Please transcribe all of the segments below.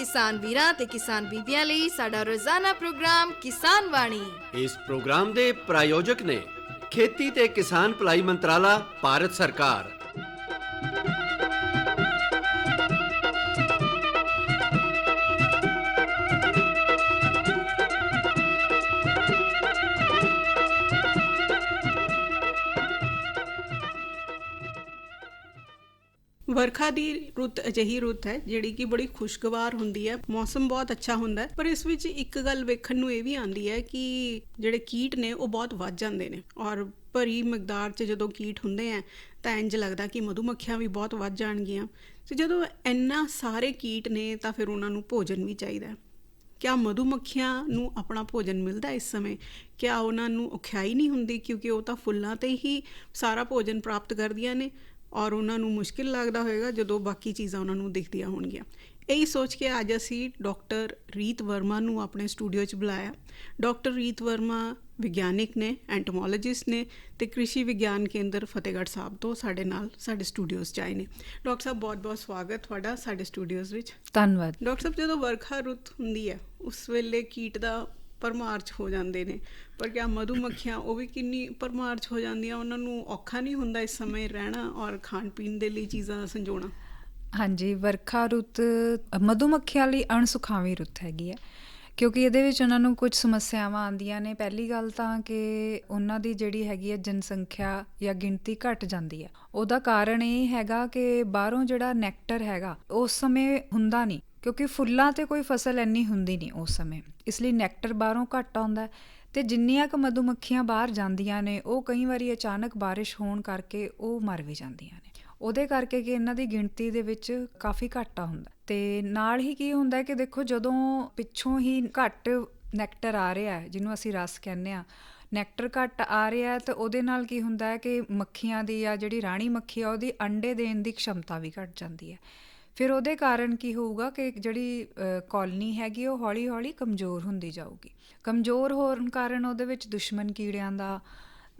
ਕਿਸਾਨ ਵੀਰਾਂ ਤੇ ਕਿਸਾਨ ਬੀਬੀਆਂ ਲਈ ਸਾਡਾ ਰੋਜ਼ਾਨਾ ਪ੍ਰੋਗਰਾਮ ਕਿਸਾਨ ਵਾਣੀ ਇਸ ਪ੍ਰੋਗਰਾਮ ਦੇ ਪ੍ਰਾਯੋਜਕ ਨੇ ਖੇਤੀ ਤੇ ਕਿਸਾਨ ਭਲਾਈ ਮੰਤਰਾਲਾ, ਭਾਰਤ ਸਰਕਾਰ ਵਰਖਾ ਦੀ ਰੁੱਤ ਅਜਿਹੀ ਰੁੱਤ ਹੈ ਜਿਹੜੀ ਕਿ ਬੜੀ ਖੁਸ਼ਗਵਾਰ ਹੁੰਦੀ ਹੈ, ਮੌਸਮ ਬਹੁਤ ਅੱਛਾ ਹੁੰਦਾ ਹੈ, ਪਰ ਇਸ ਵਿੱਚ ਇੱਕ ਗੱਲ ਵੇਖਣ ਨੂੰ ਇਹ ਵੀ ਆਉਂਦੀ ਹੈ ਕਿ ਜਿਹੜੇ ਕੀਟ ਨੇ ਉਹ ਬਹੁਤ ਵੱਧ ਜਾਂਦੇ ਨੇ ਔਰ ਭਰੀ ਮਕਦਾਰ 'ਚ ਜਦੋਂ ਕੀਟ ਹੁੰਦੇ ਆ ਤਾਂ ਇੰਜ ਲੱਗਦਾ ਕਿ ਮਧੂਮੱਖੀਆਂ ਵੀ ਬਹੁਤ ਵੱਧ ਜਾਣਗੀਆਂ ਤੇ ਜਦੋਂ ਇੰਨਾ ਸਾਰੇ ਕੀਟ ਨੇ ਤਾਂ ਫਿਰ ਉਹਨਾਂ ਨੂੰ ਭੋਜਨ ਵੀ ਚਾਹੀਦਾ ਕਿਆ ਮਧੂਮੱਖੀਆਂ ਨੂੰ ਆਪਣਾ ਭੋਜਨ ਮਿਲਦਾ ਇਸ ਸਮੇਂ? ਕਿਆ ਉਹਨਾਂ ਨੂੰ ਔਖਿਆਈ ਨਹੀਂ ਹੁੰਦੀ ਕਿਉਂਕਿ ਉਹ ਤਾਂ ਫੁੱਲਾਂ ਤੇ ਹੀ ਸਾਰਾ ਭੋਜਨ ਪ੍ਰਾਪਤ ਕਰਦੀਆਂ ਨੇ ਔਰ ਉਹਨਾਂ ਨੂੰ ਮੁਸ਼ਕਿਲ ਲੱਗਦਾ ਹੋਵੇਗਾ ਜਦੋਂ ਬਾਕੀ ਚੀਜ਼ਾਂ ਉਹਨਾਂ ਨੂੰ ਦਿਖਦੀਆਂ ਹੋਣਗੀਆਂ। ਇਹੀ ਸੋਚ ਕੇ ਅੱਜ ਅਸੀਂ ਡਾਕਟਰ ਰੀਤ ਵਰਮਾ ਨੂੰ ਆਪਣੇ ਸਟੂਡੀਓ 'ਚ ਬੁਲਾਇਆ। ਡਾਕਟਰ ਰੀਤ ਵਰਮਾ ਵਿਗਿਆਨਿਕ ਨੇ ਐਂਟੋਮੋਲੋਜਿਸਟ ਨੇ ਤੇ ਕ੍ਰਿਸ਼ੀ ਵਿਗਿਆਨ ਕੇਂਦਰ ਫਤਿਹਗੜ੍ਹ ਸਾਹਿਬ ਤੋਂ ਸਾਡੇ ਨਾਲ ਸਾਡੇ ਸਟੂਡੀਓਜ਼ 'ਚ ਆਏ ਨੇ। ਡਾਕਟਰ ਸਾਹਿਬ ਬਹੁਤ-ਬਹੁਤ ਸਵਾਗਤ ਤੁਹਾਡਾ ਸਾਡੇ ਸਟੂਡੀਓਜ਼ ਵਿੱਚ। ਧੰਨਵਾਦ। ਡਾਕਟਰ ਸਾਹਿਬ ਜਦੋਂ ਵਰਖਾ ਰੁੱਤ ਹੁੰਦੀ ਹੈ ਉਸ ਵੇਲੇ ਕੀਟ ਦਾ ਪਰਮਾਰ 'ਚ ਹੋ ਜਾਂਦੇ ਨੇ। ਪਰ ਕਿਆ ਮਧੂਮੱਖੀਆਂ, ਉਹ ਵੀ ਕਿੰਨੀ ਪਰਮਾਰ 'ਚ ਹੋ ਜਾਂਦੀਆਂ, ਉਹਨਾਂ ਨੂੰ ਔਖਾ ਨਹੀਂ ਹੁੰਦਾ ਇਸ ਸਮੇਂ ਰਹਿਣਾ ਔਰ ਖਾਣ ਪੀਣ ਦੇ ਲਈ ਚੀਜ਼ਾਂ ਸੰਜੋਣਾ? ਹਾਂਜੀ, ਵਰਖਾ ਰੁੱਤ, ਮਧੂਮੱਖੀਆਂ ਲਈ ਅਣਸੁਖਾਵੀ ਰੁੱਤ ਹੈਗੀ ਹੈ। ਕਿਉਂਕਿ ਇਹਦੇ ਵਿੱਚ ਉਹਨਾਂ ਨੂੰ ਕੁਝ ਸਮੱਸਿਆਵਾਂ ਆਉਂਦੀਆਂ ਨੇ। ਪਹਿਲੀ ਗੱਲ ਤਾਂ ਕਿ ਉਹਨਾਂ ਦੀ ਜਿਹੜੀ ਹੈਗੀ ਹੈ ਜਨਸੰਖਿਆ ਜਾਂ ਗਿਣਤੀ ਘਟ ਜਾਂਦੀ ਹੈ। ਉਹਦਾ ਕਾਰਨ ਇਹ ਹੈਗਾ ਕਿ ਬਾਹਰੋਂ ਜਿਹੜਾ ਨੈਕਟਰ ਹੈਗਾ ਉਸ ਸਮੇਂ ਹੁੰਦਾ ਨਹੀਂ। ਕਿਉਂਕਿ ਫੁੱਲਾਂ ਤੇ ਕੋਈ ਫਸਲ ਐਨੀ ਹੁੰਦੀ ਨਹੀਂ ਉਸ ਸਮੇਂ। ਇਸ ਲਈ ਨੈਕਟਰ ਬਾਹਰੋਂ ਘੱਟ ਆਉਂਦਾ ਤੇ ਜਿੰਨੀਆਂ ਕੁ ਮਧੂਮੱਖੀਆਂ ਬਾਹਰ ਜਾਂਦੀਆਂ ਨੇ, ਉਹ ਕਈ ਵਾਰੀ ਅਚਾਨਕ بارش ਹੋਣ ਕਰਕੇ ਉਹ ਮਰ ਵੀ ਜਾਂਦੀਆਂ ਨੇ। ਉਹਦੇ ਕਰਕੇ ਕਿ ਇਹਨਾਂ ਦੀ ਗਿਣਤੀ ਦੇ ਵਿੱਚ ਕਾਫੀ ਘਾਟਾ ਹੁੰਦਾ। ਤੇ ਨਾਲ ਹੀ ਕੀ ਹੁੰਦਾ ਕਿ ਦੇਖੋ ਜਦੋਂ ਪਿੱਛੋਂ ਹੀ ਘੱਟ ਨੈਕਟਰ ਆ ਰਿਹਾ ਹੈ, ਜਿਹਨੂੰ ਅਸੀਂ ਰਸ ਕਹਿੰਦੇ ਆ ਨੈਕਟਰ ਘੱਟ ਆ ਰਿਹਾ ਤਾਂ ਉਹਦੇ ਨਾਲ ਕੀ ਹੁੰਦਾ ਹੈ ਕਿ ਮੱਖੀਆਂ ਦੀ ਆ ਜਿਹੜੀ ਰਾਣੀ ਮੱਖੀ ਆ, ਉਹਦੀ ਅੰਡੇ ਦੇਣ ਦੀ ਸ਼ਮਤਾ ਵੀ ਘਟ ਜਾਂਦੀ ਹੈ। ਫਿਰ ਉਹਦੇ ਕਾਰਨ ਕੀ ਹੋਊਗਾ ਕਿ ਜਿਹੜੀ ਕਾਲਨੀ ਹੈਗੀ, ਉਹ ਹੌਲੀ-ਹੌਲੀ ਕਮਜ਼ੋਰ ਹੁੰਦੀ ਜਾਊਗੀ। ਕਮਜ਼ੋਰ ਹੋਣ ਕਾਰਨ ਉਹਦੇ ਵਿੱਚ ਦੁਸ਼ਮਣ ਕੀੜਿਆਂ ਦਾ,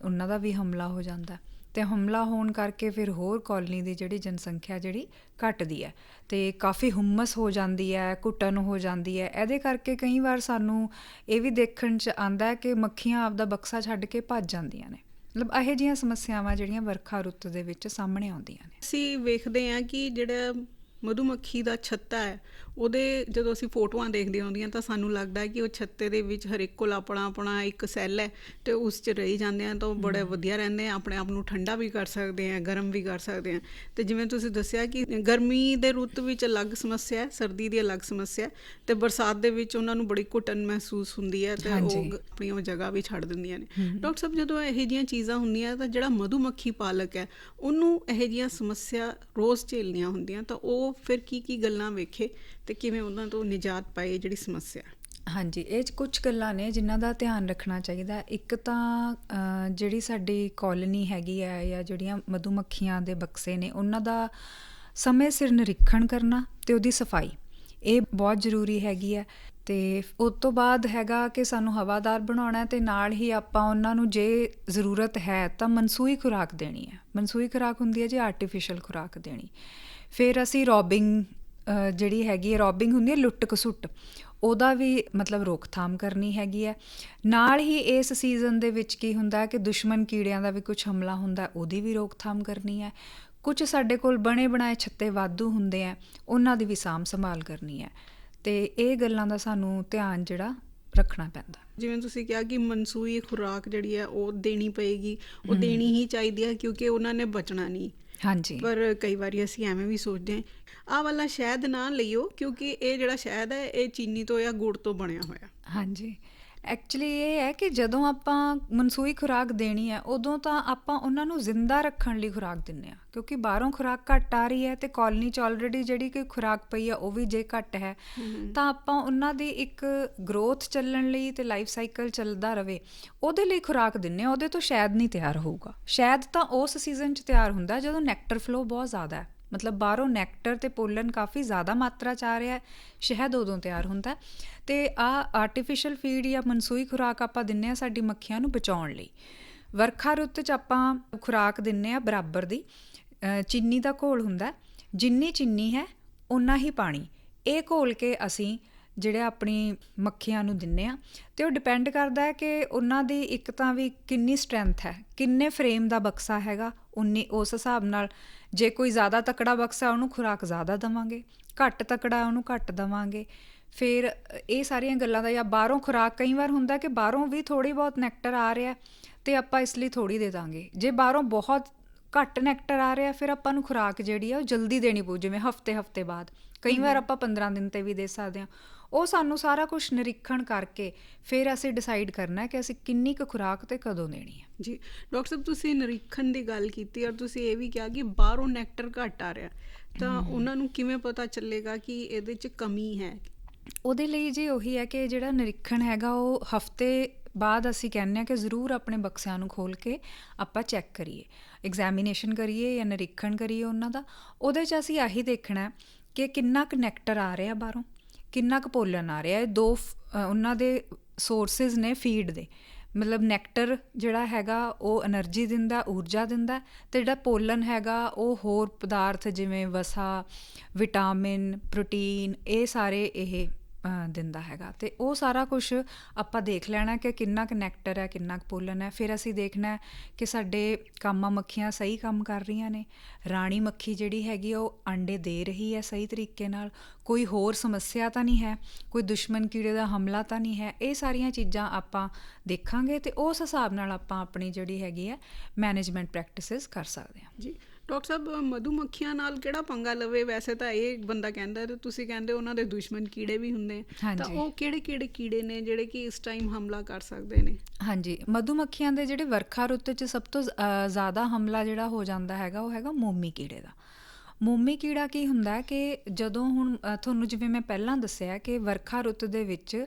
ਉਹਨਾਂ ਦਾ ਵੀ ਹਮਲਾ ਹੋ ਜਾਂਦਾ ਹੈ। ਤੇ ਹਮਲਾ ਹੋਣ ਕਰਕੇ ਫਿਰ ਹੋਰ ਕਾਲਨੀ ਦੀ ਜਿਹੜੀ ਜਨਸੰਖਿਆ ਜਿਹੜੀ ਘਟਦੀ ਹੈ ਤੇ ਕਾਫੀ ਹੁਮਸ ਹੋ ਜਾਂਦੀ ਹੈ, ਘੁੱਟਣ ਹੋ ਜਾਂਦੀ ਹੈ। ਇਹਦੇ ਕਰਕੇ ਕਈ ਵਾਰ ਸਾਨੂੰ ਇਹ ਵੀ ਦੇਖਣ ਚ ਆਂਦਾ ਹੈ ਕਿ ਮੱਖੀਆਂ ਆਪਦਾ ਬਕਸਾ ਛੱਡ ਕੇ ਭੱਜ ਜਾਂਦੀਆਂ ਨੇ। ਮਤਲਬ ਇਹੋ ਜਿਹੀਆਂ ਸਮੱਸਿਆਵਾਂ ਜਿਹੜੀਆਂ ਵਰਖਾ ਰੁੱਤ ਦੇ ਵਿੱਚ ਸਾਹਮਣੇ ਆਉਂਦੀਆਂ ਨੇ। ਅਸੀਂ ਵੇਖਦੇ ਹਾਂ ਕਿ ਜਿਹੜਾ ਮਧੂਮੱਖੀ ਦਾ ਛੱਤਾ ਹੈ। ਉਹਦੇ ਜਦੋਂ ਅਸੀਂ ਫੋਟੋਆਂ ਦੇਖਦੇ ਹੁੰਦੀਆਂ ਤਾਂ ਸਾਨੂੰ ਲੱਗਦਾ ਹੈ ਕਿ ਉਹ ਛੱਤੇ ਦੇ ਵਿੱਚ ਹਰ ਇੱਕ ਕੋਲ ਆਪਣਾ ਆਪਣਾ ਇੱਕ ਸੈੱਲ ਹੈ ਤੇ ਉਸ 'ਚ ਰਹੀ ਜਾਂਦੇ ਆ ਤਾਂ ਉਹ ਬੜੇ ਵਧੀਆ ਰਹਿੰਦੇ ਆ ਆਪਣੇ ਆਪ ਨੂੰ ਠੰਡਾ ਵੀ ਕਰ ਸਕਦੇ ਆ ਗਰਮ ਵੀ ਕਰ ਸਕਦੇ ਆ। ਤੇ ਜਿਵੇਂ ਤੁਸੀਂ ਦੱਸਿਆ ਕਿ ਗਰਮੀ ਦੇ ਰੁੱਤ ਵਿੱਚ ਅਲੱਗ ਸਮੱਸਿਆ ਹੈ ਸਰਦੀ ਦੀ ਅਲੱਗ ਸਮੱਸਿਆ ਹੈ ਤੇ ਬਰਸਾਤ ਦੇ ਵਿੱਚ ਉਹਨਾਂ ਨੂੰ ਬੜੀ ਘੁੱਟਣ ਮਹਿਸੂਸ ਹੁੰਦੀ ਹੈ ਤੇ ਉਹ ਆਪਣੀ ਉਹ ਜਗ੍ਹਾ ਵੀ ਛੱਡ ਦਿੰਦੀਆਂ ਨੇ। ਡਾਕਟਰ ਸਾਹਿਬ ਜਦੋਂ ਇਹੋ ਜਿਹੀਆਂ ਚੀਜ਼ਾਂ ਹੁੰਦੀਆਂ ਤਾਂ ਜਿਹੜਾ ਮਧੂਮੱਖੀ ਪਾਲਕ ਹੈ ਉਹਨੂੰ ਇਹੋ ਜਿਹੀਆਂ ਸਮੱਸਿਆ ਰੋਜ਼ ਝੇਲਣੀਆਂ ਹੁੰਦੀਆਂ ਤਾਂ ਉਹ ਫਿਰ ਕੀ ਕੀ ਗੱਲਾਂ ਵੇਖੇ ਤੇ ਕਿਵੇਂ ਉਹਨਾਂ ਤੋਂ ਨਿਜਾਤ ਪਾਏ ਜਿਹੜੀ ਸਮੱਸਿਆ? ਹਾਂਜੀ, ਇਹ 'ਚ ਕੁਝ ਗੱਲਾਂ ਨੇ ਜਿਨ੍ਹਾਂ ਦਾ ਧਿਆਨ ਰੱਖਣਾ ਚਾਹੀਦਾ। ਇੱਕ ਤਾਂ ਜਿਹੜੀ ਸਾਡੀ ਕਾਲਨੀ ਹੈਗੀ ਹੈ ਜਾਂ ਜਿਹੜੀਆਂ ਮਧੂਮੱਖੀਆਂ ਦੇ ਬਕਸੇ ਨੇ, ਉਹਨਾਂ ਦਾ ਸਮੇਂ ਸਿਰ ਨਿਰੀਖਣ ਕਰਨਾ ਤੇ ਉਹਦੀ ਸਫ਼ਾਈ। ਇਹ ਬਹੁਤ ਜ਼ਰੂਰੀ ਹੈਗੀ ਹੈ ਤੇ ਉਸ ਤੋਂ ਬਾਅਦ ਹੈਗਾ ਕਿ ਸਾਨੂੰ ਹਵਾਦਾਰ ਬਣਾਉਣਾ ਹੈ ਤੇ ਨਾਲ ਹੀ ਆਪਾਂ ਉਹਨਾਂ ਨੂੰ ਜੇ ਜ਼ਰੂਰਤ ਹੈ ਤਾਂ ਮਨਸੂਈ ਖੁਰਾਕ ਦੇਣੀ ਹੈ। ਮਨਸੂਈ ਖੁਰਾਕ ਹੁੰਦੀ ਹੈ ਜੇ ਆਰਟੀਫੀਸ਼ੀਅਲ ਖੁਰਾਕ ਦੇਣੀ। ਫਿਰ ਅਸੀਂ ਰੋਬਿੰਗ ਜਿਹੜੀ ਹੈਗੀ ਹੈ ਰੋਬਿੰਗ ਹੁੰਦੀ ਹੈ ਲੁੱਟ ਕਸੁੱਟ ਉਹਦਾ ਵੀ ਮਤਲਬ ਰੋਕਥਾਮ ਕਰਨੀ ਹੈਗੀ ਹੈ। ਨਾਲ ਹੀ ਇਸ ਸੀਜ਼ਨ ਦੇ ਵਿੱਚ ਕੀ ਹੁੰਦਾ ਕਿ ਦੁਸ਼ਮਣ ਕੀੜਿਆਂ ਦਾ ਵੀ ਕੁਝ ਹਮਲਾ ਹੁੰਦਾ ਉਹਦੀ ਵੀ ਰੋਕਥਾਮ ਕਰਨੀ ਹੈ। ਕੁਝ ਸਾਡੇ ਕੋਲ ਬਣੇ ਬਣਾਏ ਛੱਤੇ ਵਾਧੂ ਹੁੰਦੇ ਆ ਉਹਨਾਂ ਦੀ ਵੀ ਸਾਂਭ ਸੰਭਾਲ ਕਰਨੀ ਹੈ। ਤੇ ਇਹ ਗੱਲਾਂ ਦਾ ਸਾਨੂੰ ਧਿਆਨ ਜਿਹੜਾ ਰੱਖਣਾ ਪੈਂਦਾ ਜਿਵੇਂ ਤੁਸੀਂ ਕਿਹਾ ਕਿ ਮਨਸੂਈ ਖੁਰਾਕ ਜਿਹੜੀ ਹੈ ਉਹ ਦੇਣੀ ਪਏਗੀ ਉਹ ਦੇਣੀ ਹੀ ਚਾਹੀਦੀ ਹੈ ਕਿਉਂਕਿ ਉਹਨਾਂ ਨੇ ਬਚਣਾ ਨਹੀਂ। ਹਾਂਜੀ। ਪਰ ਕਈ ਵਾਰੀ ਅਸੀਂ ਐਵੇਂ ਵੀ ਸੋਚਦੇ ਹਾਂ ਆਹ ਵਾਲਾ ਸ਼ਹਿਦ ਨਾ ਲਈਓ ਕਿਉਂਕਿ ਇਹ ਜਿਹੜਾ ਸ਼ਹਿਦ ਹੈ ਇਹ ਚੀਨੀ ਤੋਂ ਜਾਂ ਗੁੜ ਤੋਂ ਬਣਿਆ ਹੋਇਆ। ਹਾਂਜੀ। ਐਕਚੁਅਲੀ ਇਹ ਹੈ ਕਿ ਜਦੋਂ ਆਪਾਂ ਮਨਸੂਈ ਖੁਰਾਕ ਦੇਣੀ ਹੈ ਉਦੋਂ ਤਾਂ ਆਪਾਂ ਉਹਨਾਂ ਨੂੰ ਜ਼ਿੰਦਾ ਰੱਖਣ ਲਈ ਖੁਰਾਕ ਦਿੰਨੇ ਆ ਕਿਉਂਕਿ ਬਾਹਰੋਂ ਖੁਰਾਕ ਘੱਟ ਆ ਰਹੀ ਹੈ ਤੇ ਕਾਲਨੀ ਚ ਆਲਰੇਡੀ ਜਿਹੜੀ ਕਿ ਖੁਰਾਕ ਪਈ ਆ ਉਹ ਵੀ ਜੇ ਘੱਟ ਹੈ। ਤਾਂ ਆਪਾਂ ਉਹਨਾਂ ਦੀ ਇੱਕ ਗਰੋਥ ਚੱਲਣ ਲਈ ਤੇ ਲਾਈਫ ਸਾਈਕਲ ਚੱਲਦਾ ਰਵੇ ਉਹਦੇ ਲਈ ਖੁਰਾਕ ਦਿੰਨੇ ਆ ਉਹਦੇ ਤੋਂ ਸ਼ਾਇਦ ਨਹੀਂ ਤਿਆਰ ਹੋਊਗਾ। ਸ਼ਾਇਦ ਤਾਂ ਉਸ ਸੀਜ਼ਨ ਚ ਤਿਆਰ ਹੁੰਦਾ ਜਦੋਂ ਨੈਕਟਰ ਫਲੋ ਬਹੁਤ ਜ਼ਿਆਦਾ ਹੈ। ਮਤਲਬ ਬਾਹਰੋਂ ਨੈਕਟਰ ਤੇ ਪੋਲਨ ਕਾਫੀ ਜ਼ਿਆਦਾ ਮਾਤਰਾ ਚ ਆ ਰਿਹਾ ਹੈ, ਸ਼ਹਿਦ ਉਦੋਂ ਤਿਆਰ ਹੁੰਦਾ ਹੈ। ਤੇ ਆ ਆਰਟੀਫੀਸ਼ੀਅਲ ਫੀਡ ਜਾਂ ਮਨਸੂਈ ਖੁਰਾਕ ਆਪਾਂ ਦਿੰਨੇ ਆ ਸਾਡੀ ਮੱਖੀਆਂ ਨੂੰ ਬਚਾਉਣ ਲਈ। ਵਰਖਾ ਰੁੱਤ ਚ ਆਪਾਂ ਖੁਰਾਕ ਦਿੰਨੇ ਆ ਬਰਾਬਰ ਦੀ। ਚੀਨੀ ਦਾ ਘੋਲ ਹੁੰਦਾ ਜਿੰਨੀ ਚੀਨੀ ਹੈ ਉਨਾ ਹੀ ਪਾਣੀ। ਇਹ ਘੋਲ ਕੇ ਅਸੀਂ ਜਿਹੜੇ ਆਪਣੀ ਮੱਖੀਆਂ ਨੂੰ ਦਿੰਨੇ ਆ ਤੇ ਉਹ ਡਿਪੈਂਡ ਕਰਦਾ ਹੈ ਕਿ ਉਹਨਾਂ ਦੀ ਇੱਕ ਤਾਂ ਵੀ ਕਿੰਨੀ ਸਟਰੈਂਥ ਹੈ ਕਿੰਨੇ ਫਰੇਮ ਦਾ ਬਕਸਾ ਹੈਗਾ ਉਨੀ ਉਸ ਹਿਸਾਬ ਨਾਲ ਜੇ ਕੋਈ ਜ਼ਿਆਦਾ ਤਕੜਾ ਬਕਸਾ ਉਹਨੂੰ ਖੁਰਾਕ ਜ਼ਿਆਦਾ ਦਵਾਂਗੇ ਘੱਟ ਤਕੜਾ ਉਹਨੂੰ ਘੱਟ ਦਵਾਂਗੇ। ਫਿਰ ਇਹ ਸਾਰੀਆਂ ਗੱਲਾਂ ਦਾ ਜਾਂ ਬਾਹਰੋਂ ਖੁਰਾਕ ਕਈ ਵਾਰ ਹੁੰਦਾ ਕਿ ਬਾਹਰੋਂ ਵੀ ਥੋੜੀ ਬਹੁਤ ਨੈਕਟਰ ਆ ਰਿਹਾ ਤੇ ਆਪਾਂ ਇਸ ਲਈ ਥੋੜੀ ਦੇ ਦਾਂਗੇ। ਜੇ ਬਾਹਰੋਂ ਬਹੁਤ ਘੱਟ ਨੈਕਟਰ ਆ ਰਿਹਾ ਫਿਰ ਆਪਾਂ ਨੂੰ ਖੁਰਾਕ ਜਿਹੜੀ ਆ ਉਹ ਜਲਦੀ ਦੇਣੀ ਪਊ ਜਿਵੇਂ ਹਫ਼ਤੇ ਹਫ਼ਤੇ ਬਾਅਦ। ਕਈ ਵਾਰ ਆਪਾਂ 15 ਦਿਨ ਤੇ ਵੀ ਦੇ ਸਕਦੇ ਹਾਂ। ਉਹ ਸਾਨੂੰ ਸਾਰਾ ਕੁਝ ਨਿਰੀਖਣ ਕਰਕੇ ਫਿਰ ਅਸੀਂ ਡਿਸਾਈਡ ਕਰਨਾ ਹੈ ਕਿ ਅਸੀਂ ਕਿੰਨੀ ਕੁ ਖੁਰਾਕ ਤੇ ਕਦੋਂ ਦੇਣੀ ਹੈ। ਜੀ ਡਾਕਟਰ ਸਾਹਿਬ ਤੁਸੀਂ ਨਿਰੀਖਣ ਦੀ ਗੱਲ ਕੀਤੀ ਔਰ ਤੁਸੀਂ ਇਹ ਵੀ ਕਿਹਾ ਕਿ ਬਾਹਰੋਂ ਨੈਕਟਰ ਘੱਟ ਆ ਰਿਹਾ। ਤਾਂ ਉਹਨਾਂ ਨੂੰ ਕਿਵੇਂ ਪਤਾ ਚੱਲੇਗਾ ਕਿ ਇਹਦੇ 'ਚ ਕਮੀ ਹੈ? ਉਹਦੇ ਲਈ ਜੀ ਉਹੀ ਹੈ ਕਿ ਜਿਹੜਾ ਨਿਰੀਖਣ ਹੈਗਾ ਉਹ ਹਫ਼ਤੇ ਬਾਅਦ ਅਸੀਂ ਕਹਿੰਦੇ ਆ ਕਿ ਜ਼ਰੂਰ ਆਪਣੇ ਬਕਸਿਆਂ ਨੂੰ ਖੋਲ ਕੇ ਆਪਾਂ ਚੈੱਕ ਕਰੀਏ। ਐਗਜ਼ਾਮੀਨੇਸ਼ਨ ਕਰੀਏ ਜਾਂ ਨਿਰੀਖਣ ਕਰੀਏ ਉਹਨਾਂ ਦਾ। ਉਹਦੇ 'ਚ ਅਸੀਂ ਆਹੀ ਦੇਖਣਾ ਹੈ ਕਿ ਕਿੰਨਾ ਕੁ ਨੈਕਟਰ ਆ ਰਿਹਾ ਬਾਹਰੋਂ। ਕਿੰਨਾ ਕੁ ਪੋਲਨ ਆ ਰਿਹਾ ਹੈ? ਦੋ ਉਹਨਾਂ ਦੇ ਸੋਰਸਸ ਨੇ ਫੀਡ ਦੇ। ਮਤਲਬ ਨੈਕਟਰ ਜਿਹੜਾ ਹੈਗਾ, ਉਹ એનર્ਜੀ ਦਿੰਦਾ, ਊਰਜਾ ਦਿੰਦਾ ਤੇ ਜਿਹੜਾ ਪੋਲਨ ਹੈਗਾ, ਉਹ ਹੋਰ ਪਦਾਰਥ ਜਿਵੇਂ ਵਸਾ ਵਿਟਾਮਿਨ ਪ੍ਰੋਟੀਨ ਇਹ ਸਾਰੇ ਇਹ ਦਿੰਦਾ ਹੈਗਾ। ਤੇ ਉਹ ਸਾਰਾ ਕੁਝ ਆਪਾਂ ਦੇਖ ਲੈਣਾ ਕਿ ਕਿੰਨਾ ਕੁ ਨੈਕਟਰ ਹੈ ਕਿੰਨਾ ਕੁ ਪੋਲਨ ਹੈ। ਫਿਰ ਅਸੀਂ ਦੇਖਣਾ ਕਿ ਸਾਡੇ ਕਾਮਾ ਮੱਖੀਆਂ ਸਹੀ ਕੰਮ ਕਰ ਰਹੀਆਂ ਨੇ। ਰਾਣੀ ਮੱਖੀ ਜਿਹੜੀ ਹੈਗੀ ਆ, ਉਹ ਅੰਡੇ ਦੇ ਰਹੀ ਹੈ ਸਹੀ ਤਰੀਕੇ ਨਾਲ। ਕੋਈ ਹੋਰ ਸਮੱਸਿਆ ਤਾਂ ਨਹੀਂ ਹੈ ਕੋਈ ਦੁਸ਼ਮਣ ਕੀੜੇ ਦਾ ਹਮਲਾ ਤਾਂ ਨਹੀਂ ਹੈ। ਇਹ ਸਾਰੀਆਂ ਚੀਜ਼ਾਂ ਆਪਾਂ ਦੇਖਾਂਗੇ ਤੇ ਉਸ ਹਿਸਾਬ ਨਾਲ ਆਪਾਂ ਆਪਣੀ ਜਿਹੜੀ ਹੈਗੀ ਹੈ ਮੈਨੇਜਮੈਂਟ ਪ੍ਰੈਕਟਿਸਿਸ ਕਰ ਸਕਦੇ ਹਾਂ। ਜੀ ਡਾਕਟਰ ਸਾਹਿਬ ਮਧੂ ਮੱਖੀਆਂ ਨਾਲ ਕਿਹੜਾ ਪੰਗਾ ਲਵੇ? ਵੈਸੇ ਤਾਂ ਇਹ ਬੰਦਾ ਕਹਿੰਦਾ ਤੇ ਤੁਸੀਂ ਕਹਿੰਦੇ ਉਹਨਾਂ ਦੇ ਦੁਸ਼ਮਣ ਕੀੜੇ ਵੀ ਹੁੰਦੇ ਤਾਂ। ਉਹ ਕਿਹੜੇ ਕਿਹੜੇ ਕੀੜੇ ਨੇ ਜਿਹੜੇ ਕਿ ਇਸ ਟਾਈਮ ਹਮਲਾ ਕਰ ਸਕਦੇ ਨੇ? ਹਾਂਜੀ ਮਧੂ ਮੱਖੀਆਂ ਦੇ ਜਿਹੜੇ ਵਰਖਾ ਰੁੱਤ 'ਚ ਸਭ ਤੋਂ ਜ਼ਿਆਦਾ ਹਮਲਾ ਜਿਹੜਾ ਹੋ ਜਾਂਦਾ ਹੈਗਾ ਉਹ ਹੈਗਾ ਮੋਮੀ ਕੀੜੇ ਦਾ। ਮੋਮੀ ਕੀੜਾ ਕੀ ਹੁੰਦਾ ਕਿ ਜਦੋਂ ਹੁਣ ਤੁਹਾਨੂੰ ਜਿਵੇਂ ਮੈਂ ਪਹਿਲਾਂ ਦੱਸਿਆ ਕਿ ਵਰਖਾ ਰੁੱਤ ਦੇ ਵਿੱਚ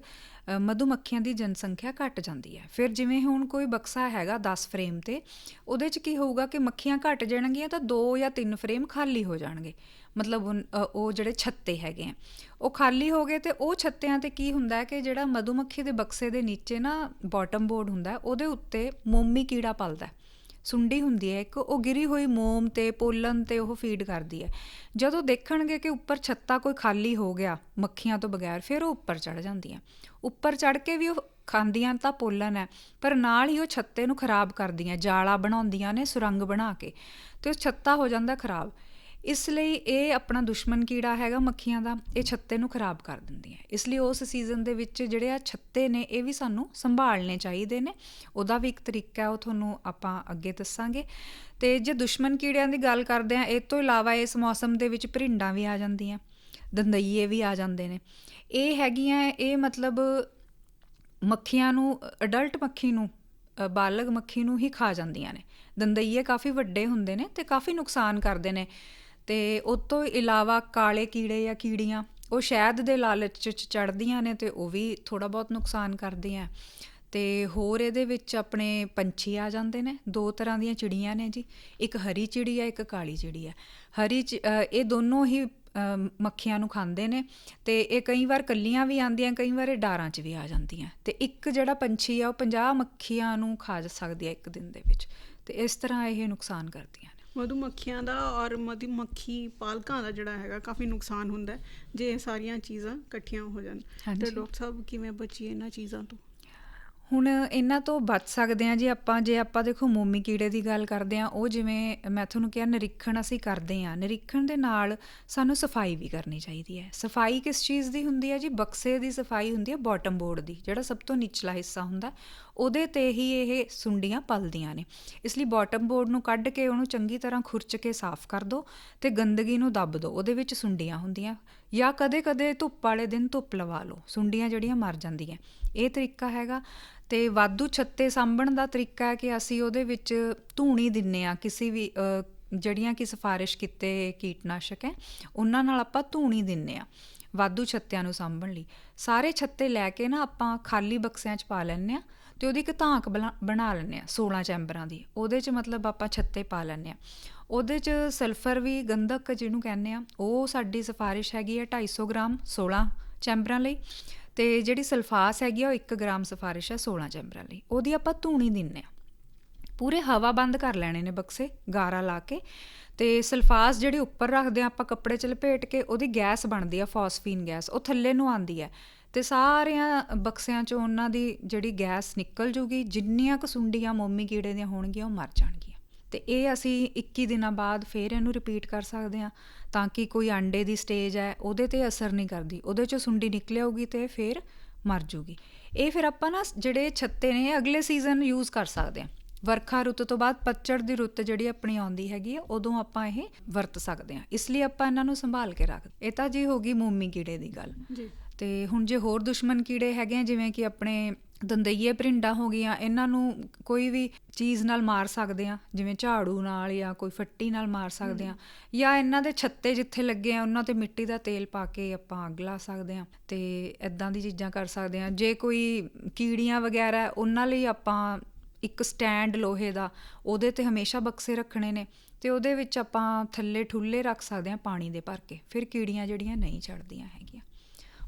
ਮਧੂਮੱਖੀਆਂ ਦੀ ਜਨਸੰਖਿਆ ਘਟ ਜਾਂਦੀ ਹੈ। ਫਿਰ ਜਿਵੇਂ ਹੁਣ ਕੋਈ ਬਕਸਾ ਹੈਗਾ 10 ਫਰੇਮ ਤੇ, ਉਹਦੇ 'ਚ ਕੀ ਹੋਊਗਾ ਕਿ ਮੱਖੀਆਂ ਘਟ ਜਾਣਗੀਆਂ ਤਾਂ 2 ਜਾਂ 3 ਫਰੇਮ ਖਾਲੀ ਹੋ ਜਾਣਗੇ। ਮਤਲਬ ਉਨ- ਉਹ ਜਿਹੜੇ ਛੱਤੇ ਹੈਗੇ ਆ, ਉਹ ਖਾਲੀ ਹੋ ਗਏ ਤੇ ਉਹ ਛੱਤਿਆਂ ਤੇ ਕੀ ਹੁੰਦਾ ਹੈ ਕਿ ਜਿਹੜਾ ਮਧੂਮੱਖੀ ਦੇ ਬਕਸੇ ਦੇ ਨੀਚੇ ਨਾ ਬਾਟਮ ਬੋਰਡ ਹੁੰਦਾ ਉਹਦੇ ਉੱਤੇ ਮੋਮੀ ਕੀੜਾ ਪਲਦਾ ਹੈ। ਸੁੰਡੀ ਹੁੰਦੀ ਹੈ, ਇੱਕ ਉਹ ਗਿਰੀ ਹੋਈ ਮੋਮ ਤੇ ਪੋਲਨ ਤੇ ਉਹ ਫੀਡ ਕਰਦੀ ਹੈ। ਜਦੋਂ ਦੇਖਣਗੇ ਕਿ ਉੱਪਰ ਛੱਤਾ ਕੋਈ ਖਾਲੀ ਹੋ ਗਿਆ, ਮੱਖੀਆਂ ਤੋਂ ਬਗੈਰ, ਫਿਰ ਉਹ ਉੱਪਰ ਚੜ ਜਾਂਦੀਆਂ। ਉੱਪਰ ਚੜ ਕੇ ਵੀ ਉਹ ਖਾਂਦੀਆਂ ਤਾਂ ਪੋਲਨ ਹੈ, ਪਰ ਨਾਲ ਹੀ ਉਹ ਛੱਤੇ ਨੂੰ ਖਰਾਬ ਕਰਦੀਆਂ, ਜਾਲਾ ਬਣਾਉਂਦੀਆਂ ਨੇ ਸੁਰੰਗ ਬਣਾ ਕੇ, ਤੇ ਉਹ ਛੱਤਾ ਹੋ ਜਾਂਦਾ ਖਰਾਬ। ਇਸ ਲਈ ਇਹ ਆਪਣਾ ਦੁਸ਼ਮਣ ਕੀੜਾ ਹੈਗਾ ਮੱਖੀਆਂ ਦਾ, ਇਹ ਛੱਤੇ ਨੂੰ ਖਰਾਬ ਕਰ ਦਿੰਦੀਆਂ ਇਸ ਲਈ ਉਸ ਸੀਜ਼ਨ ਦੇ ਵਿੱਚ ਜਿਹੜੇ ਆ ਛੱਤੇ ਨੇ, ਇਹ ਵੀ ਸਾਨੂੰ ਸੰਭਾਲਣੇ ਚਾਹੀਦੇ ਨੇ। ਉਹਦਾ ਵੀ ਇੱਕ ਤਰੀਕਾ ਉਹ ਤੁਹਾਨੂੰ ਆਪਾਂ ਅੱਗੇ ਦੱਸਾਂਗੇ। ਤੇ ਜੇ ਦੁਸ਼ਮਣ ਕੀੜਿਆਂ ਦੀ ਗੱਲ ਕਰਦੇ ਆ ਇਹ ਤੋਂ ਇਲਾਵਾ ਇਸ ਮੌਸਮ ਦੇ ਵਿੱਚ ਭਰਿੰਡਾਂ ਵੀ ਆ ਜਾਂਦੀਆਂ, ਦੰਦਈਏ ਵੀ ਆ ਜਾਂਦੇ ਨੇ। ਇਹ ਹੈਗੀਆਂ, ਇਹ ਮਤਲਬ ਮੱਖੀਆਂ ਨੂੰ ਅਡਲਟ ਮੱਖੀ ਨੂੰ ਬਾਲਗ ਮੱਖੀ ਨੂੰ ਹੀ ਖਾ ਜਾਂਦੀਆਂ ਨੇ। ਦੰਦਈਏ ਕਾਫੀ ਵੱਡੇ ਹੁੰਦੇ ਨੇ ਤੇ ਕਾਫੀ ਨੁਕਸਾਨ ਕਰਦੇ ਨੇ। ਤੇ ਉਸ ਤੋਂ ਇਲਾਵਾ ਕਾਲੇ ਕੀੜੇ ਜਾਂ ਕੀੜੀਆਂ, ਉਹ ਸ਼ਹਿਦ ਦੇ ਲਾਲਚ ਚ ਚੜਦੀਆਂ ਨੇ ਤੇ ਉਹ ਵੀ ਥੋੜਾ ਬਹੁਤ ਨੁਕਸਾਨ ਕਰਦੀਆਂ ਤੇ ਹੋਰ ਇਹਦੇ ਵਿੱਚ ਆਪਣੇ ਪੰਛੀ ਆ ਜਾਂਦੇ ਨੇ, ਦੋ ਤਰ੍ਹਾਂ ਦੀਆਂ ਚਿੜੀਆਂ ਨੇ ਜੀ, ਇੱਕ ਹਰੀ ਚਿੜੀ ਆ, ਇੱਕ ਕਾਲੀ ਚਿੜੀ ਆ। ਹਰੀ ਚਿ- ਇਹ ਦੋਨੋਂ ਹੀ ਮੱਖੀਆਂ ਨੂੰ ਖਾਂਦੇ ਨੇ ਤੇ ਇਹ ਕਈ ਵਾਰ ਕੱਲੀਆਂ ਵੀ ਆਉਂਦੀਆਂ, ਕਈ ਵਾਰ ਇਹ ਡਾਰਾਂ 'ਚ ਵੀ ਆ ਜਾਂਦੀਆਂ। ਤੇ ਇੱਕ ਜਿਹੜਾ ਪੰਛੀ ਆ, ਉਹ 50 ਮੱਖੀਆਂ ਨੂੰ ਖਾ ਸਕਦੀ ਆ ਇੱਕ ਦਿਨ ਦੇ ਵਿੱਚ। ਤੇ ਇਸ ਤਰ੍ਹਾਂ ਇਹ ਨੁਕਸਾਨ ਕਰਦੀਆਂ। ਨੇ ਮਧੂ ਮੱਖੀਆਂ ਦਾ ਔਰ ਮਧੂ ਮੱਖੀ ਪਾਲਕਾਂ ਦਾ ਜਿਹੜਾ ਹੈਗਾ ਕਾਫੀ ਨੁਕਸਾਨ ਹੁੰਦਾ ਜੇ ਇਹ ਸਾਰੀਆਂ ਚੀਜ਼ਾਂ ਇਕੱਠੀਆਂ ਹੋ ਜਾਣ ਤੇ। ਡਾਕਟਰ ਸਾਹਿਬ ਕਿਵੇਂ ਬਚੀਏ ਇਹਨਾਂ ਚੀਜ਼ਾਂ ਤੋਂ ਹੁਣ ਇਹਨਾਂ ਤੋਂ ਬਚ ਸਕਦੇ ਹਾਂ ਜੀ ਆਪਾਂ, ਜੇ ਆਪਾਂ ਦੇਖੋ ਮੋਮੀ ਕੀੜੇ ਦੀ ਗੱਲ ਕਰਦੇ ਹਾਂ, ਉਹ ਜਿਵੇਂ ਮੈਂ ਤੁਹਾਨੂੰ ਕਿਹਾ ਨਿਰੀਖਣ ਅਸੀਂ ਕਰਦੇ ਹਾਂ, ਨਿਰੀਖਣ ਦੇ ਨਾਲ ਸਾਨੂੰ ਸਫ਼ਾਈ ਵੀ ਕਰਨੀ ਚਾਹੀਦੀ ਹੈ। ਸਫ਼ਾਈ ਕਿਸ ਚੀਜ਼ ਦੀ ਹੁੰਦੀ ਹੈ ਜੀ? ਬਕਸੇ ਦੀ ਸਫ਼ਾਈ ਹੁੰਦੀ ਹੈ ਬਾਟਮ ਬੋਰਡ ਦੀ, ਜਿਹੜਾ ਸਭ ਤੋਂ ਨਿਚਲਾ ਹਿੱਸਾ ਹੁੰਦਾ, ਉਹਦੇ ਤੇ ਹੀ ਇਹ ਸੁੰਡੀਆਂ ਪਲਦੀਆਂ ਨੇ। ਇਸ ਲਈ ਬਾਟਮ ਬੋਰਡ ਨੂੰ ਕੱਢ ਕੇ ਉਹਨੂੰ ਚੰਗੀ ਤਰ੍ਹਾਂ ਖੁਰਚ ਕੇ ਸਾਫ਼ ਕਰ ਦਿਓ ਤੇ ਗੰਦਗੀ ਨੂੰ ਦੱਬ ਦਿਓ ਉਹਦੇ ਵਿੱਚ ਸੁੰਡੀਆਂ ਹੁੰਦੀਆਂ। ਜਾਂ ਕਦੇ-ਕਦੇ ਧੁੱਪ ਵਾਲੇ ਦਿਨ ਧੁੱਪ ਲਵਾ ਲਓ, ਸੁੰਡੀਆਂ ਜਿਹੜੀਆਂ ਮਰ ਜਾਂਦੀਆਂ। ਇਹ ਤਰੀਕਾ ਹੈਗਾ। ਤੇ ਵਾਧੂ ਛੱਤੇ ਸਾਂਭਣ ਦਾ ਤਰੀਕਾ ਹੈ ਕਿ ਅਸੀਂ ਉਹਦੇ ਵਿੱਚ ਧੂਣੀ ਦਿੰਨੇ ਆ ਕਿਸੇ ਵੀ ਜਿਹੜੀਆਂ ਕਿ ਸਿਫਾਰਿਸ਼ ਕੀਤੇ ਕੀਟਨਾਸ਼ਕ ਹੈ, ਉਹਨਾਂ ਨਾਲ ਆਪਾਂ ਧੂਣੀ ਦਿੰਨੇ ਆ ਵਾਧੂ ਛੱਤਿਆਂ ਨੂੰ ਸਾਂਭਣ ਲਈ। ਸਾਰੇ ਛੱਤੇ ਲੈ ਕੇ ਨਾ ਆਪਾਂ ਖਾਲੀ ਬਕਸਿਆਂ 'ਚ ਪਾ ਲੈਂਦੇ ਆ ਤੇ ਉਹਦੀ ਇੱਕ ਧਾਕ ਬਣਾ- ਬਣਾ ਲੈਂਦੇ ਆ 16 ਚੈਂਬਰਾਂ ਦੀ। ਉਹਦੇ 'ਚ ਮਤਲਬ ਆਪਾਂ ਛੱਤੇ ਪਾ ਲੈਂਦੇ ਆ ਉਹਦੇ 'ਚ ਸਲਫਰ ਵੀ ਗੰਧਕ ਜਿਹਨੂੰ ਕਹਿੰਦੇ ਆ, ਉਹ ਸਾਡੀ ਸਿਫਾਰਿਸ਼ ਹੈਗੀ ਹੈ 250 ਗ੍ਰਾਮ 16 ਚੈਂਬਰਾਂ ਲਈ ਤੇ ਜਿਹੜੀ ਸਲਫਾਸ ਹੈਗੀ ਆ ਉਹ 1 ਗ੍ਰਾਮ ਸਿਫਾਰਿਸ਼ ਹੈ 16 ਚੈਂਬਰਾਂ ਲਈ। ਉਹਦੀ ਆਪਾਂ ਧੂਣੀ ਦਿੰਨੇ ਆ। ਪੂਰੇ ਹਵਾ ਬੰਦ ਕਰ ਲੈਣੇ ਨੇ ਬਕਸੇ, ਗਾਰਾ ਲਾ ਕੇ। ਤੇ ਸਲਫਾਸ ਜਿਹੜੀ ਉੱਪਰ ਰੱਖਦੇ ਆ ਆਪਾਂ ਕੱਪੜੇ 'ਚ ਲਪੇਟ ਕੇ, ਉਹਦੀ ਗੈਸ ਬਣਦੀ ਆ ਫਾਸਫੀਨ ਗੈਸ, ਉਹ ਥੱਲੇ ਨੂੰ ਆਂਦੀ ਹੈ ਤੇ ਸਾਰਿਆਂ ਬਕਸਿਆਂ 'ਚੋਂ ਉਹਨਾਂ ਦੀ ਜਿਹੜੀ ਗੈਸ ਨਿਕਲ ਜੂਗੀ, ਜਿੰਨੀਆਂ ਕੁ ਸੁੰਡੀਆਂ ਮੋਮੀ ਕੀੜੇ ਦੀਆਂ ਹੋਣਗੀਆਂ, ਉਹ ਮਰ ਜਾਣਗੀਆਂ। ਤੇ ਇਹ ਅਸੀਂ 21 ਦਿਨਾਂ ਬਾਅਦ ਫੇਰ ਇਹਨੂੰ ਰਿਪੀਟ ਕਰ ਸਕਦੇ ਹਾਂ ਤਾਂ ਕਿ ਕੋਈ ਅੰਡੇ ਦੀ ਸਟੇਜ ਹੈ ਉਹਦੇ ਤੇ ਅਸਰ ਨਹੀਂ ਕਰਦੀ। ਉਹਦੇ 'ਚੋਂ ਸੁੰਡੀ ਨਿਕਲ ਆਊਗੀ ਤੇ ਫੇਰ ਮਰ ਜੂਗੀ। ਇਹ ਫਿਰ ਆਪਾਂ ਨਾ ਜਿਹੜੇ ਛੱਤੇ ਨੇ ਅਗਲੇ ਸੀਜ਼ਨ ਯੂਜ਼ ਕਰ ਸਕਦੇ ਹਾਂ। ਵਰਖਾ ਰੁੱਤ ਤੋਂ ਬਾਅਦ ਪਤਝੜ ਦੀ ਰੁੱਤ ਜਿਹੜੀ ਆਪਣੀ ਆਉਂਦੀ ਹੈਗੀ ਆ ਉਦੋਂ ਆਪਾਂ ਇਹ ਵਰਤ ਸਕਦੇ ਹਾਂ। ਇਸ ਲਈ ਆਪਾਂ ਇਹਨਾਂ ਨੂੰ ਸੰਭਾਲ ਕੇ ਰੱਖਦੇ ਇਹ ਤਾਂ ਜੀ ਹੋ ਗਈ ਮੋਮੀ ਕੀੜੇ ਦੀ ਗੱਲ। ਜੀ। ਤੇ ਹੁਣ ਜੇ ਹੋਰ ਦੁਸ਼ਮਣ ਕੀੜੇ ਹੈਗੇ ਆ ਜਿਵੇਂ ਕਿ ਆਪਣੇ ਦੰਦਈਏ ਭਰਿੰਡਾਂ ਹੋ ਗਈਆਂ ਇਹਨਾਂ ਨੂੰ ਕੋਈ ਵੀ ਚੀਜ਼ ਨਾਲ ਮਾਰ ਸਕਦੇ ਆ ਜਿਵੇਂ ਝਾੜੂ ਨਾਲ ਜਾਂ ਕੋਈ ਫੱਟੀ ਨਾਲ ਮਾਰ ਸਕਦੇ ਆ ਜਾਂ ਇਹਨਾਂ ਦੇ ਛੱਤੇ ਜਿੱਥੇ ਲੱਗੇ ਆ ਉਹਨਾਂ ਤੇ ਮਿੱਟੀ ਦਾ ਤੇਲ ਪਾ ਕੇ ਆਪਾਂ ਅੱਗ ਲਾ ਸਕਦੇ ਆ ਤੇ ਇਦਾਂ ਦੀ ਚੀਜ਼ਾਂ ਕਰ ਸਕਦੇ ਆ ਜੇ ਕੋਈ ਕੀੜੀਆਂ ਵਗੈਰਾ ਉਹਨਾਂ ਲਈ ਆਪਾਂ ਇੱਕ ਸਟੈਂਡ ਲੋਹੇ ਦਾ ਉਹਦੇ ਤੇ ਹਮੇਸ਼ਾ ਬਕਸੇ ਰੱਖਣੇ ਨੇ ਤੇ ਉਹਦੇ ਵਿੱਚ ਆਪਾਂ ਥੱਲੇ ਠੁੱਲੇ ਰੱਖ ਸਕਦੇ ਆ ਪਾਣੀ ਦੇ ਭਰ ਕੇ ਫਿਰ ਕੀੜੀਆਂ ਜਿਹੜੀਆਂ ਨਹੀਂ ਚੜਦੀਆਂ ਹੈਗੀਆਂ।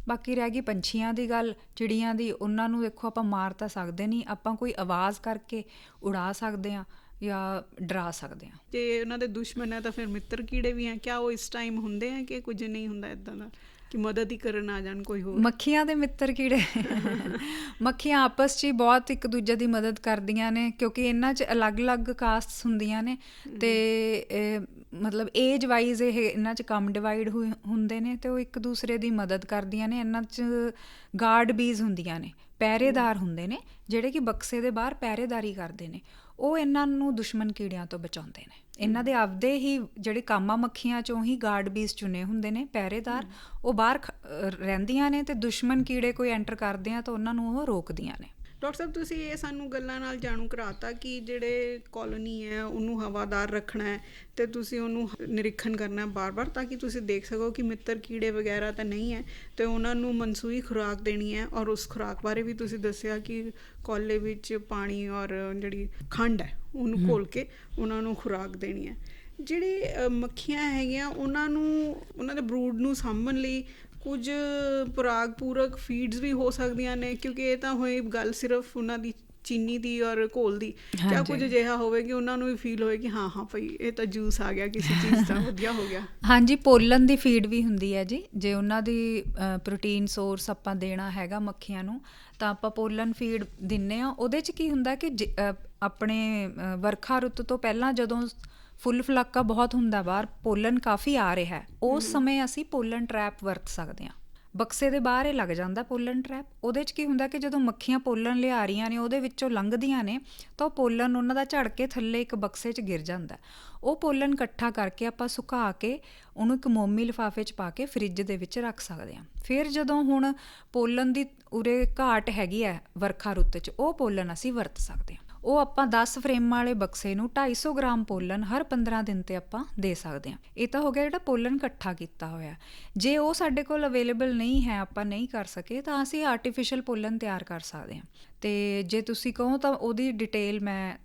ਬਾਕੀ ਰਹਿ ਗਈ ਪੰਛੀਆਂ ਦੀ ਗੱਲ, ਚਿੜੀਆਂ ਦੀ, ਉਹਨਾਂ ਨੂੰ ਦੇਖੋ ਆਪਾਂ ਮਾਰ ਤਾਂ ਸਕਦੇ ਨਹੀਂ, ਆਪਾਂ ਕੋਈ ਆਵਾਜ਼ ਕਰਕੇ ਉਡਾ ਸਕਦੇ ਆ ਜਾਂ ਡਰਾ ਸਕਦੇ ਆ ਜੇ ਉਹਨਾਂ ਦੇ ਦੁਸ਼ਮਣ ਹੈ ਤਾਂ ਫਿਰ ਮਿੱਤਰ ਕੀੜੇ ਵੀ ਆ, ਕਿਆ ਉਹ ਇਸ ਟਾਈਮ ਹੁੰਦੇ ਆ ਕਿ ਕੁਝ ਨਹੀਂ ਹੁੰਦਾ ਇਦਾਂ ਦਾ? ਕਿ ਮਦਦ ਹੀ ਕਰਨ ਆ ਜਾਣ ਕੋਈ ਹੋਰ। ਮੱਖੀਆਂ ਦੇ ਮਿੱਤਰ ਕੀੜੇ। ਮੱਖੀਆਂ ਆਪਸ 'ਚ ਹੀ ਬਹੁਤ ਇੱਕ ਦੂਜੇ ਦੀ ਮਦਦ ਕਰਦੀਆਂ ਨੇ, ਕਿਉਂਕਿ ਇਹਨਾਂ 'ਚ ਅਲੱਗ-ਅਲੱਗ ਕਾਸਟਸ ਹੁੰਦੀਆਂ ਨੇ ਤੇ ਮਤਲਬ ਏਜ ਵਾਈਜ਼ ਇਹ ਇਹਨਾਂ 'ਚ ਕੰਮ ਡਿਵਾਈਡ ਹੁੰਦੇ ਨੇ ਤੇ ਉਹ ਇੱਕ ਦੂਸਰੇ ਦੀ ਮਦਦ ਕਰਦੀਆਂ ਨੇ। ਇਹਨਾਂ 'ਚ ਗਾਰਡ ਬੀਜ਼ ਹੁੰਦੀਆਂ ਨੇ, ਪਹਿਰੇਦਾਰ ਹੁੰਦੇ ਨੇ, ਜਿਹੜੇ ਕਿ ਬਕਸੇ ਦੇ ਬਾਹਰ ਪਹਿਰੇਦਾਰੀ ਕਰਦੇ ਨੇ। ਉਹ ਇਹਨਾਂ ਨੂੰ ਦੁਸ਼ਮਣ ਕੀੜਿਆਂ ਤੋਂ ਬਚਾਉਂਦੇ ਨੇ। ਇਹਨਾਂ ਦੇ ਆਪਦੇ ਹੀ ਜਿਹੜੇ ਕਾਮਾ ਮੱਖੀਆਂ ਚੋਂ ਹੀ ਗਾਰਡ ਬੀਸ ਚੁਣੇ ਹੁੰਦੇ ਨੇ ਪਹਿਰੇਦਾਰ ਉਹ ਬਾਹਰ ਰਹਿੰਦੀਆਂ ਨੇ ਤੇ ਦੁਸ਼ਮਣ ਕੀੜੇ ਕੋਈ ਐਂਟਰ ਕਰਦੇ ਆ ਤਾਂ ਉਹਨਾਂ ਨੂੰ ਉਹ ਰੋਕਦੀਆਂ ਨੇ। ਡਾਕਟਰ ਸਾਹਿਬ ਤੁਸੀਂ ਇਹ ਸਾਨੂੰ ਗੱਲਾਂ ਨਾਲ ਜਾਣੂ ਕਰਾਤਾ ਕਿ ਜਿਹੜੇ ਕਾਲੋਨੀ ਹੈ ਉਹਨੂੰ ਹਵਾਦਾਰ ਰੱਖਣਾ ਹੈ ਤੇ ਤੁਸੀਂ ਉਹਨੂੰ ਨਿਰੀਖਣ ਕਰਨਾ ਬਾਰ-ਬਾਰ ਤਾਂ ਕਿ ਤੁਸੀਂ ਦੇਖ ਸਕੋ ਕਿ ਮਿੱਤਰ ਕੀੜੇ ਵਗੈਰਾ ਤਾਂ ਨਹੀਂ ਹੈ ਤੇ ਉਹਨਾਂ ਨੂੰ ਮਨਸੂਈ ਖੁਰਾਕ ਦੇਣੀ ਹੈ ਔਰ ਉਸ ਖੁਰਾਕ ਬਾਰੇ ਵੀ ਤੁਸੀਂ ਦੱਸਿਆ ਕਿ ਕੋਲੇ ਵਿੱਚ ਪਾਣੀ ਔਰ ਜਿਹੜੀ ਖੰਡ ਹੈ ਉਹਨੂੰ ਘੋਲ ਕੇ ਉਹਨਾਂ ਨੂੰ ਖੁਰਾਕ ਦੇਣੀ ਹੈ। ਜਿਹੜੇ ਮੱਖੀਆਂ ਹੈਗੀਆਂ ਉਹਨਾਂ ਨੂੰ ਉਹਨਾਂ ਦੇ ਬਰੂਡ ਨੂੰ ਸਾਂਭਣ ਲਈ ਕੁਝ ਪਰਾਗ ਪੂਰਕ ਫੀਡਸ ਵੀ ਹੋ ਸਕਦੀਆਂ ਨੇ ਕਿਉਂਕਿ ਇਹ ਤਾਂ ਹੋਈ ਗੱਲ ਸਿਰਫ ਉਹਨਾਂ ਦੀ ਚੀਨੀ ਦੀ ਔਰ ਘੋਲ ਦੀ। ਕਿਆ। ਕੁਝ ਅਜਿਹਾ ਹੋਵੇ ਕਿ ਉਹਨਾਂ ਨੂੰ ਵੀ ਫੀਲ ਹੋਏ ਕਿ ਹਾਂ ਹਾਂ ਭਈ ਇਹ ਤਾਂ ਜੂਸ ਆ ਗਿਆ ਕਿਸੇ ਚੀਜ਼ ਦਾ ਵਧੀਆ ਹੋ ਗਿਆ। ਹਾਂਜੀ ਪੋਲਨ ਦੀ ਫੀਡ ਵੀ ਹੁੰਦੀ ਹੈ ਜੀ। ਜੇ ਉਹਨਾਂ ਦੀ ਪ੍ਰੋਟੀਨ ਸੋਰਸ ਆਪਾਂ ਦੇਣਾ ਹੈਗਾ ਮੱਖੀਆਂ ਨੂੰ ਤਾਂ ਆਪਾਂ ਪੋਲਨ ਫੀਡ ਦਿੰਨੇ ਆ। ਉਹਦੇ 'ਚ ਕੀ ਹੁੰਦਾ ਕਿ ਆਪਣੇ ਵਰਖਾ ਰੁੱਤ ਤੋਂ ਪਹਿਲਾਂ ਜਦੋਂ ਫੁੱਲ ਫਲਾਕਾ ਬਹੁਤ ਹੁੰਦਾ ਬਾਹਰ ਪੋਲਨ ਕਾਫੀ ਆ ਰਿਹਾ ਹੈ। ਉਸ ਸਮੇਂ ਅਸੀਂ ਪੋਲਨ ਟ੍ਰੈਪ ਵਰਤ ਸਕਦੇ ਹਾਂ। ਬਕਸੇ ਦੇ ਬਾਹਰ ਇਹ ਲੱਗ ਜਾਂਦਾ ਪੋਲਨ ਟ੍ਰੈਪ। ਉਹਦੇ 'ਚ ਕੀ ਹੁੰਦਾ ਕਿ ਜਦੋਂ ਮੱਖੀਆਂ ਪੋਲਨ ਲਿਆ ਰਹੀਆਂ ਨੇ ਉਹਦੇ ਵਿੱਚੋਂ ਲੰਘਦੀਆਂ ਨੇ ਤਾਂ ਉਹ ਪੋਲਨ ਉਹਨਾਂ ਦਾ ਝੜ ਕੇ ਥੱਲੇ ਇੱਕ ਬਕਸੇ 'ਚ ਗਿਰ ਜਾਂਦਾ। ਉਹ ਪੋਲਨ ਇਕੱਠਾ ਕਰਕੇ ਆਪਾਂ ਸੁਕਾ ਕੇ ਉਹਨੂੰ ਇੱਕ ਮੋਮੀ ਲਿਫਾਫੇ 'ਚ ਪਾ ਕੇ ਫ੍ਰਿਜ ਦੇ ਵਿੱਚ ਰੱਖ ਸਕਦੇ ਹਾਂ। ਫਿਰ ਜਦੋਂ ਹੁਣ ਪੋਲਨ ਦੀ ਉਰੇ ਘਾਟ ਹੈਗੀ ਹੈ ਵਰਖਾ ਰੁੱਤ 'ਚ ਉਹ ਪੋਲਨ ਅਸੀਂ ਵਰਤ ਸਕਦੇ ਹਾਂ। ਉਹ ਆਪਾਂ 10 ਫਰੇਮ ਵਾਲੇ ਬਕਸੇ ਨੂੰ 250 ਗ੍ਰਾਮ ਪੋਲਨ ਹਰ 15 ਦਿਨ ਤੇ ਆਪਾਂ ਦੇ ਸਕਦੇ ਹਾਂ। ਇਹ ਤਾਂ ਹੋ ਗਿਆ ਜਿਹੜਾ ਪੋਲਨ ਇਕੱਠਾ ਕੀਤਾ ਹੋਇਆ। ਜੇ ਉਹ ਸਾਡੇ ਕੋਲ ਅਵੇਲੇਬਲ ਨਹੀਂ ਹੈ ਆਪਾਂ ਨਹੀਂ ਕਰ ਸਕੇ ਤਾਂ ਅਸੀਂ ਆਰਟੀਫੀਸ਼ੀਅਲ ਪੋਲਨ ਤਿਆਰ ਕਰ ਸਕਦੇ ਹਾਂ। ਤੇ ਜੇ ਤੁਸੀਂ ਕਹੋ ਤਾਂ ਉਹਦੀ ਡਿਟੇਲ ਮੈਂ।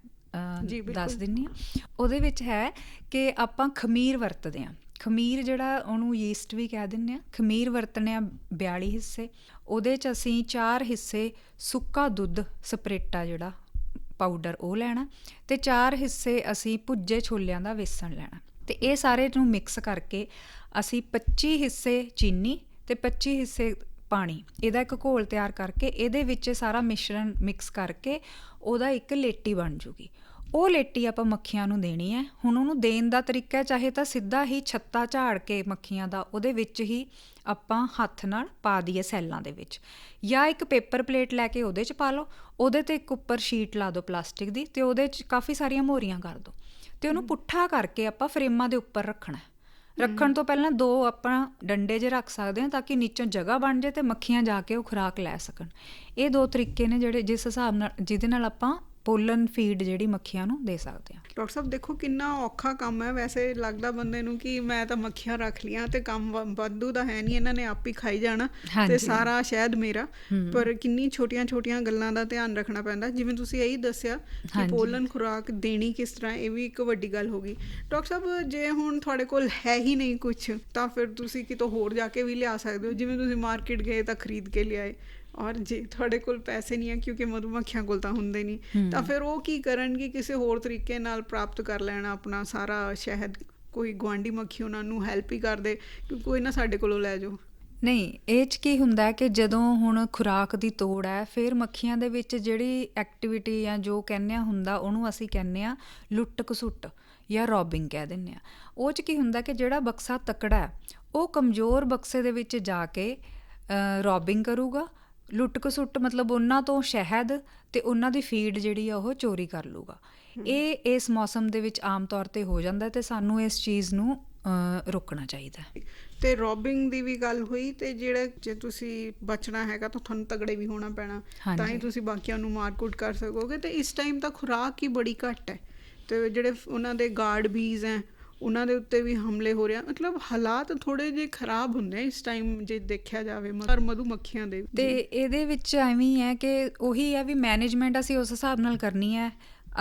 ਦੱਸ ਦਿੰਨੀ ਆ ਉਹਦੇ ਵਿੱਚ ਹੈ ਕਿ ਆਪਾਂ ਖਮੀਰ ਵਰਤਦੇ ਹਾਂ। ਖਮੀਰ ਜਿਹੜਾ ਉਹਨੂੰ ਯੀਸਟ ਵੀ ਕਹਿ ਦਿੰਦੇ ਆ ਖਮੀਰ ਵਰਤਨੇ ਆ 42 ਹਿੱਸੇ। ਉਹਦੇ ਚ ਅਸੀਂ 4 ਹਿੱਸੇ ਸੁੱਕਾ ਦੁੱਧ ਸਪਰੇਟਾ ਜਿਹੜਾ ਪਾਊਡਰ ਉਹ ਲੈਣਾ ਤੇ ਚਾਰ ਹਿੱਸੇ ਅਸੀਂ ਭੁੱਜੇ ਛੋਲਿਆਂ ਦਾ ਵੇਸਣ ਲੈਣਾ। ਤੇ ਇਹ ਸਾਰੇ ਨੂੰ ਮਿਕਸ ਕਰਕੇ ਅਸੀਂ 25 ਹਿੱਸੇ ਚੀਨੀ ਤੇ 25 ਹਿੱਸੇ ਪਾਣੀ, ਇਹਦਾ ਇੱਕ ਘੋਲ ਤਿਆਰ ਕਰਕੇ ਇਹਦੇ ਵਿੱਚ ਸਾਰਾ ਮਿਸ਼ਰਣ ਮਿਕਸ ਕਰਕੇ ਉਹਦਾ ਇੱਕ ਲੇਟੀ ਬਣ ਜੂਗੀ। ਉਹ ਲੇਟੀ ਆਪਾਂ ਮੱਖੀਆਂ ਨੂੰ ਦੇਣੀ ਹੈ। ਹੁਣ ਉਹਨੂੰ ਦੇਣ ਦਾ ਤਰੀਕਾ ਚਾਹੇ ਤਾਂ ਸਿੱਧਾ ਹੀ ਛੱਤਾ ਝਾੜ ਕੇ ਮੱਖੀਆਂ ਦਾ ਉਹਦੇ ਵਿੱਚ ਹੀ ਆਪਾਂ ਹੱਥ ਨਾਲ ਪਾ ਦਈਏ ਸੈੱਲਾਂ ਦੇ ਵਿੱਚ। ਜਾਂ ਇੱਕ ਪੇਪਰ ਪਲੇਟ ਲੈ ਕੇ ਉਹਦੇ 'ਚ ਪਾ ਲਓ ਉਹਦੇ ਤੇ ਇੱਕ ਉੱਪਰ ਸ਼ੀਟ ਲਾ ਦਿਓ ਪਲਾਸਟਿਕ ਦੀ ਤੇ ਉਹਦੇ 'ਚ ਕਾਫੀ ਸਾਰੀਆਂ ਮੋਰੀਆਂ ਕਰ ਦਿਓ। ਤੇ ਉਹਨੂੰ ਪੁੱਠਾ ਕਰਕੇ ਆਪਾਂ ਫਰੇਮਾਂ ਦੇ ਉੱਪਰ ਰੱਖਣਾ। ਰੱਖਣ ਤੋਂ ਪਹਿਲਾਂ ਦੋ ਆਪਾਂ ਡੰਡੇ ਜੇ ਰੱਖ ਸਕਦੇ ਹਾਂ ਤਾਂ ਕਿ ਨੀਚੋਂ ਜਗ੍ਹਾ ਬਣ ਜਾਏ ਤੇ ਮੱਖੀਆਂ ਜਾ ਕੇ ਉਹ ਖੁਰਾਕ ਲੈ ਸਕਣ। ਇਹ ਦੋ ਤਰੀਕੇ ਨੇ ਜਿਹੜੇ ਜਿਸ ਹਿਸਾਬ ਨਾਲ ਜਿਹਦੇ ਨਾਲ ਆਪਾਂ ਪੋਲਨ ਫੀਡ ਜਿਹੜੀ ਮੱਖੀਆਂ ਨੂੰ ਦੇ ਸਕਦੇ ਹਾਂ। ਡਾਕਟਰ ਸਾਹਿਬ ਦੇਖੋ ਕਿੰਨਾ ਔਖਾ ਕੰਮ ਹੈ। ਵੈਸੇ ਲੱਗਦਾ ਬੰਦੇ ਨੂੰ ਕਿ ਮੈਂ ਤਾਂ ਮੱਖੀਆਂ ਰੱਖ ਲੀਆਂ ਤੇ ਕੰਮ ਵਾਧੂ ਦਾ ਹੈ ਨਹੀਂ ਇਹਨਾਂ ਨੇ ਆਪ ਹੀ ਖਾਈ ਜਾਣਾ ਤੇ। ਸਾਰਾ ਸ਼ਾਇਦ ਮੇਰਾ। ਪਰ ਕਿੰਨੀ ਛੋਟੀਆਂ-ਛੋਟੀਆਂ ਗੱਲਾਂ ਦਾ ਧਿਆਨ ਰੱਖਣਾ ਪੈਂਦਾ। ਜਿਵੇਂ ਤੁਸੀਂ ਇਹੀ ਦੱਸਿਆ ਕਿ। ਪੋਲਨ ਖੁਰਾਕ ਦੇਣੀ ਕਿਸ ਤਰ੍ਹਾਂ ਇਹ ਵੀ ਇੱਕ ਵੱਡੀ ਗੱਲ ਹੋ ਗਈ। ਡਾਕਟਰ ਸਾਹਿਬ ਜੇ ਹੁਣ ਤੁਹਾਡੇ ਕੋਲ ਹੈ ਹੀ ਨਹੀਂ ਕੁਝ ਤਾਂ ਫਿਰ ਤੁਸੀਂ ਕਿਤੋਂ ਹੋਰ ਜਾ ਕੇ ਵੀ ਲਿਆ ਸਕਦੇ ਹੋ? ਜਿਵੇਂ ਤੁਸੀਂ ਮਾਰਕੀਟ ਗਏ ਤਾਂ ਖਰੀਦ ਕੇ ਲਿਆਏ। ਔਰ ਜੇ ਤੁਹਾਡੇ ਕੋਲ ਪੈਸੇ ਨਹੀਂ ਹੈ ਕਿਉਂਕਿ ਮਧੂਮੱਖੀਆਂ ਕੋਲ ਤਾਂ ਹੁੰਦੇ ਨਹੀਂ ਤਾਂ ਫਿਰ ਉਹ ਕੀ ਕਰਨਗੇ? ਕਿਸੇ ਹੋਰ ਤਰੀਕੇ ਨਾਲ ਪ੍ਰਾਪਤ ਕਰ ਲੈਣਾ ਆਪਣਾ ਸਾਰਾ ਸ਼ਹਿਦ ਕੋਈ ਗੁਆਂਢੀ ਮੱਖੀ ਉਹਨਾਂ ਨੂੰ ਹੈਲਪ ਹੀ ਕਰਦੇ ਕਿ ਕੋਈ ਨਾ ਸਾਡੇ ਕੋਲੋਂ ਲੈ ਜਾਓ। ਨਹੀਂ ਇਹ ਚ ਕੀ ਹੁੰਦਾ ਹੈ ਕਿ ਜਦੋਂ ਹੁਣ ਖੁਰਾਕ ਦੀ ਤੋੜ ਹੈ ਫਿਰ ਮੱਖੀਆਂ ਦੇ ਵਿੱਚ ਜਿਹੜੀ ਐਕਟੀਵਿਟੀ ਜਾਂ ਜੋ ਕਹਿੰਦੇ ਆ ਹੁੰਦਾ ਉਹਨੂੰ ਅਸੀਂ ਕਹਿੰਦੇ ਆ ਲੁੱਟ ਕਸੁੱਟ ਜਾਂ ਰੋਬਿੰਗ ਕਹਿ ਦਿੰਦੇ ਆ। ਉਹ ਚ ਕੀ ਹੁੰਦਾ ਕਿ ਜਿਹੜਾ ਬਕਸਾ ਤਕੜਾ ਹੈ ਉਹ ਕਮਜ਼ੋਰ ਬਕਸੇ ਦੇ ਵਿੱਚ ਜਾ ਕੇ ਰੋਬਿੰਗ ਕਰੂਗਾ ਲੁੱਟ ਕਸੁੱਟ ਮਤਲਬ ਉਹਨਾਂ ਤੋਂ ਸ਼ਹਿਦ ਤੇ ਉਹਨਾਂ ਦੀ ਫੀਡ ਜਿਹੜੀ ਆ ਉਹ ਚੋਰੀ ਕਰ ਲੂਗਾ ਇਹ ਇਸ ਮੌਸਮ ਦੇ ਵਿੱਚ ਆਮ ਤੌਰ ਤੇ ਹੋ ਜਾਂਦਾ ਤੇ ਸਾਨੂੰ ਇਸ ਚੀਜ਼ ਨੂੰ ਰੋਕਣਾ ਚਾਹੀਦਾ। ਤੇ ਰੋਬਿੰਗ ਦੀ ਵੀ ਗੱਲ ਹੋਈ ਤੇ ਜਿਹੜਾ ਜੇ ਤੁਸੀਂ ਬਚਣਾ ਹੈਗਾ ਤਾਂ ਤੁਹਾਨੂੰ ਤਗੜੇ ਵੀ ਹੋਣਾ ਪੈਣਾ। ਤਾਂ ਹੀ। ਤੁਸੀਂ ਬਾਕੀਆਂ ਨੂੰ ਮਾਰਕੁੱਟ ਕਰ ਸਕੋਗੇ ਤੇ ਇਸ ਟਾਈਮ ਤਾਂ ਖੁਰਾਕ ਹੀ ਬੜੀ ਘੱਟ ਹੈ। ਤੇ ਜਿਹੜੇ ਉਹਨਾਂ ਦੇ ਗਾਰਡ ਬੀਜ਼ ਹੈ ਉਹਨਾਂ ਦੇ ਉੱਤੇ ਵੀ ਹਮਲੇ ਹੋ ਰਿਹਾ। ਮਤਲਬ ਹਾਲਾਤ ਥੋੜੇ ਜਿਹੇ ਖਰਾਬ ਹੁੰਦੇ ਇਸ ਟਾਈਮ ਜੇ ਦੇਖਿਆ ਜਾਵੇ। ਮਰ ਮਧੂ ਮੱਖੀਆਂ ਦੇ ਤੇ ਇਹਦੇ ਵਿੱਚ ਐਵੇਂ ਹੀ ਕਿ ਉਹੀ ਹੈ ਵੀ ਮੈਨੇਜਮੈਂਟ ਅਸੀਂ ਉਸ ਹਿਸਾਬ ਨਾਲ ਕਰਨੀ ਹੈ।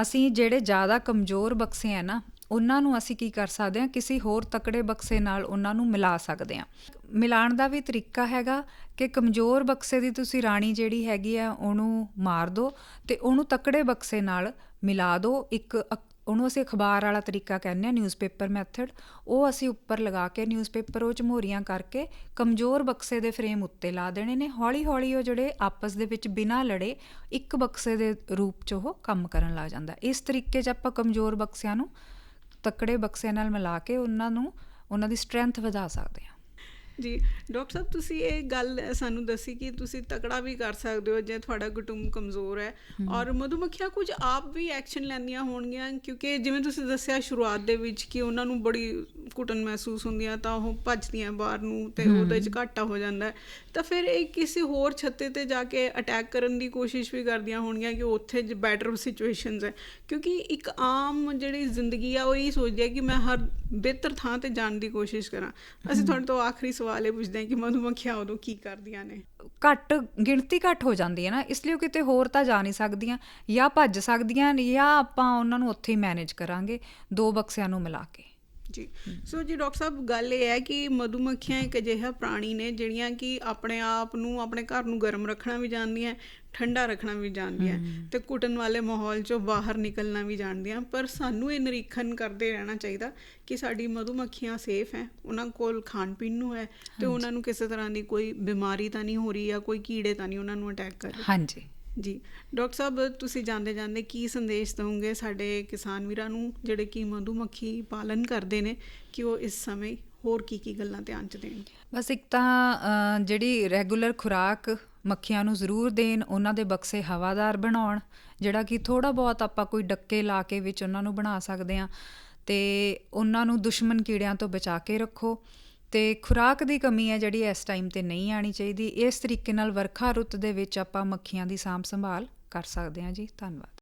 ਅਸੀਂ ਜਿਹੜੇ ਜ਼ਿਆਦਾ ਕਮਜ਼ੋਰ ਬਕਸੇ ਆ ਨਾ ਉਹਨਾਂ ਨੂੰ ਅਸੀਂ ਕੀ ਕਰ ਸਕਦੇ ਹਾਂ? ਕਿਸੇ ਹੋਰ ਤਕੜੇ ਬਕਸੇ ਨਾਲ ਉਹਨਾਂ ਨੂੰ ਮਿਲਾ ਸਕਦੇ ਹਾਂ। ਮਿਲਾਉਣ ਦਾ ਵੀ ਤਰੀਕਾ ਹੈਗਾ ਕਿ ਕਮਜ਼ੋਰ ਬਕਸੇ ਦੀ ਤੁਸੀਂ ਰਾਣੀ ਜਿਹੜੀ ਹੈਗੀ ਆ ਉਹਨੂੰ ਮਾਰ ਦਿਓ ਤੇ ਉਹਨੂੰ ਤਕੜੇ ਬਕਸੇ ਨਾਲ ਮਿਲਾ ਦਿਓ ਇੱਕ ਉਹਨੂੰ ਅਸੀਂ ਅਖਬਾਰ ਵਾਲਾ ਤਰੀਕਾ ਕਹਿੰਦੇ ਆ ਨਿਊਜ਼ਪੇਪਰ ਮੈਥਡ ਉਹ ਅਸੀਂ ਉੱਪਰ ਲਗਾ ਕੇ ਨਿਊਜ਼ਪੇਪਰ ਉਹ ਝਮੋਰੀਆਂ ਕਰਕੇ ਕਮਜ਼ੋਰ ਬਕਸੇ ਦੇ ਫਰੇਮ ਉੱਤੇ ਲਾ ਦੇਣੇ ਨੇ। ਹੌਲੀ ਹੌਲੀ ਉਹ ਜਿਹੜੇ ਆਪਸ ਦੇ ਵਿੱਚ ਬਿਨਾਂ ਲੜੇ ਇੱਕ ਬਕਸੇ ਦੇ ਰੂਪ ਚ ਉਹ ਕੰਮ ਕਰਨ ਲੱਗ ਜਾਂਦਾ। ਇਸ ਤਰੀਕੇ 'ਚ ਆਪਾਂ ਕਮਜ਼ੋਰ ਬਕਸਿਆਂ ਨੂੰ ਤਕੜੇ ਬਕਸਿਆਂ ਨਾਲ ਮਿਲਾ ਕੇ ਉਹਨਾਂ ਨੂੰ, ਉਹਨਾਂ ਦੀ ਸਟਰੈਂਥ ਵਧਾ ਸਕਦੇ ਹਾਂ। ਜੀ ਡਾਕਟਰ ਸਾਹਿਬ ਤੁਸੀਂ ਇਹ ਗੱਲ ਸਾਨੂੰ ਦੱਸੀ ਕਿ ਤੁਸੀਂ ਤਕੜਾ ਵੀ ਕਰ ਸਕਦੇ ਹੋ ਜੇ ਤੁਹਾਡਾ ਕੁਟੁੰਬ ਕਮਜ਼ੋਰ ਹੈ ਔਰ ਮਧੂਮੱਖੀਆਂ ਕੁਝ ਆਪ ਵੀ ਐਕਸ਼ਨ ਲੈਂਦੀਆਂ ਹੋਣਗੀਆਂ ਕਿਉਂਕਿ ਜਿਵੇਂ ਤੁਸੀਂ ਦੱਸਿਆ ਸ਼ੁਰੂਆਤ ਦੇ ਵਿੱਚ ਕਿ ਉਹਨਾਂ ਨੂੰ ਬੜੀ ਘੁਟਨ ਮਹਿਸੂਸ ਹੁੰਦੀ ਆ ਤਾਂ ਉਹ ਭੱਜਦੀਆਂ ਬਾਹਰ ਨੂੰ ਤੇ ਉਹਦੇ 'ਚ ਘਾਟਾ ਹੋ ਜਾਂਦਾ। ਤਾਂ ਫਿਰ ਇਹ ਕਿਸੇ ਹੋਰ ਛੱਤੇ ਤੇ ਜਾ ਕੇ ਅਟੈਕ ਕਰਨ ਦੀ ਕੋਸ਼ਿਸ਼ ਵੀ ਕਰਦੀਆਂ ਹੋਣਗੀਆਂ ਕਿ ਉੱਥੇ ਜ ਬੈਟਰ ਸਿਚੁਏਸ਼ਨਸ ਹੈ। ਕਿਉਂਕਿ ਇੱਕ ਆਮ ਜਿਹੜੀ ਜ਼ਿੰਦਗੀ ਆ ਉਹ ਇਹ ਸੋਚਦੀ ਹੈ ਕਿ ਮੈਂ ਹਰ ਬਿਹਤਰ ਥਾਂ ਤੇ ਜਾਣ ਦੀ ਕੋਸ਼ਿਸ਼ ਕਰਾਂ। ਅਸੀਂ ਤੁਹਾਡੇ ਤੋਂ ਆਖਰੀ ਸਵਾਲ ਇਹ ਪੁੱਛਦੇ ਹਾਂ ਕਿ ਮਧੂਮੱਖੀਆਂ ਉਦੋਂ ਕੀ ਕਰਦੀਆਂ ਨੇ? ਘੱਟ, ਗਿਣਤੀ ਘੱਟ ਹੋ ਜਾਂਦੀ ਹੈ ਨਾ, ਇਸ ਲਈ ਉਹ ਕਿਤੇ ਹੋਰ ਤਾਂ ਜਾ ਨਹੀਂ ਸਕਦੀਆਂ, ਜਾਂ ਭੱਜ ਸਕਦੀਆਂ ਜਾਂ ਆਪਾਂ ਉਹਨਾਂ ਨੂੰ ਉੱਥੇ ਹੀ ਮੈਨੇਜ ਕਰਾਂਗੇ, ਦੋ ਬਕਸਿਆਂ ਨੂੰ ਮਿਲਾ ਕੇ। ਜੀ। ਸੋ ਜੀ ਡਾਕਟਰ ਸਾਹਿਬ ਗੱਲ ਇਹ ਹੈ ਕਿ ਮਧੂਮੱਖੀਆਂ ਇੱਕ ਅਜਿਹਾ ਪ੍ਰਾਣੀ ਨੇ ਜਿਹੜੀਆਂ ਕਿ ਆਪਣੇ ਆਪ ਨੂੰ ਆਪਣੇ ਘਰ ਨੂੰ ਗਰਮ ਰੱਖਣਾ ਵੀ ਜਾਣਦੀਆਂ ਠੰਡਾ ਰੱਖਣਾ ਵੀ ਜਾਣਦੀਆਂ ਤੇ ਕੁੱਟਣ ਵਾਲੇ ਮਾਹੌਲ ਚੋਂ ਬਾਹਰ ਨਿਕਲਣਾ ਵੀ ਜਾਣਦੀਆਂ। ਪਰ ਸਾਨੂੰ ਇਹ ਨਿਰੀਖਣ ਕਰਦੇ ਰਹਿਣਾ ਚਾਹੀਦਾ ਕਿ ਸਾਡੀ ਮਧੂਮੱਖੀਆਂ ਸੇਫ ਹੈ ਉਹਨਾਂ ਕੋਲ ਖਾਣ ਪੀਣ ਨੂੰ ਹੈ ਤੇ ਉਹਨਾਂ ਨੂੰ ਕਿਸੇ ਤਰ੍ਹਾਂ ਦੀ ਕੋਈ ਬਿਮਾਰੀ ਤਾਂ ਨਹੀਂ ਹੋ ਰਹੀ ਜਾਂ ਕੋਈ ਕੀੜੇ ਤਾਂ ਨਹੀਂ ਉਹਨਾਂ ਨੂੰ ਅਟੈਕ ਕਰ ਰਹੇ। ਹਾਂਜੀ। ਜੀ। ਡਾਕਟਰ ਸਾਹਿਬ, ਤੁਸੀਂ ਜਾਂਦੇ ਜਾਂਦੇ ਕੀ ਸੰਦੇਸ਼ ਦਵੋਗੇ ਸਾਡੇ ਕਿਸਾਨ ਵੀਰਾਂ ਨੂੰ, ਜਿਹੜੇ ਕਿ ਮਧੂਮੱਖੀ ਪਾਲਨ ਕਰਦੇ ਨੇ, ਕਿ ਉਹ ਇਸ ਸਮੇਂ ਹੋਰ ਕੀ ਕੀ ਗੱਲਾਂ ਧਿਆਨ ਚ ਦੇਣ ਬਸ ਇੱਕ ਤਾਂ ਜਿਹੜੀ ਰੈਗੂਲਰ ਖੁਰਾਕ ਮੱਖੀਆਂ ਨੂੰ ਜ਼ਰੂਰ ਦੇਣ, ਉਹਨਾਂ ਦੇ ਬਕਸੇ ਹਵਾਦਾਰ ਬਣਾਉਣ, ਜਿਹੜਾ ਕਿ ਥੋੜਾ ਬਹੁਤ ਆਪਾਂ ਕੋਈ ਡੱਕੇ ਲਾ ਕੇ ਵਿੱਚ ਉਹਨਾਂ ਨੂੰ ਬਣਾ ਸਕਦੇ ਹਾਂ, ਤੇ ਉਹਨਾਂ ਨੂੰ ਦੁਸ਼ਮਣ ਕੀੜਿਆਂ ਤੋਂ ਬਚਾ ਕੇ ਰੱਖੋ। ਤੇ ਖੁਰਾਕ ਦੀ ਕਮੀ ਹੈ ਜਿਹੜੀ ਇਸ ਟਾਈਮ ਤੇ ਨਹੀਂ ਆਣੀ ਚਾਹੀਦੀ। ਇਸ ਤਰੀਕੇ ਨਾਲ ਵਰਖਾ ਰੁੱਤ ਦੇ ਵਿੱਚ ਆਪਾਂ ਮੱਖੀਆਂ ਦੀ ਸਾਂਭ ਸੰਭਾਲ ਕਰ ਸਕਦੇ ਹਾਂ ਜੀ। ਧੰਨਵਾਦ।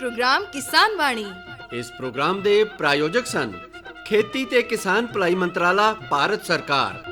ਪ੍ਰੋਗਰਾਮ ਕਿਸਾਨ ਬਾਣੀ। ਇਸ ਪ੍ਰੋਗਰਾਮ ਦੇ ਪ੍ਰਾਯੋਜਕ ਸਨ ਖੇਤੀ ਤੇ ਕਿਸਾਨ ਭਲਾਈ ਮੰਤਰਾਲਾ ਭਾਰਤ ਸਰਕਾਰ।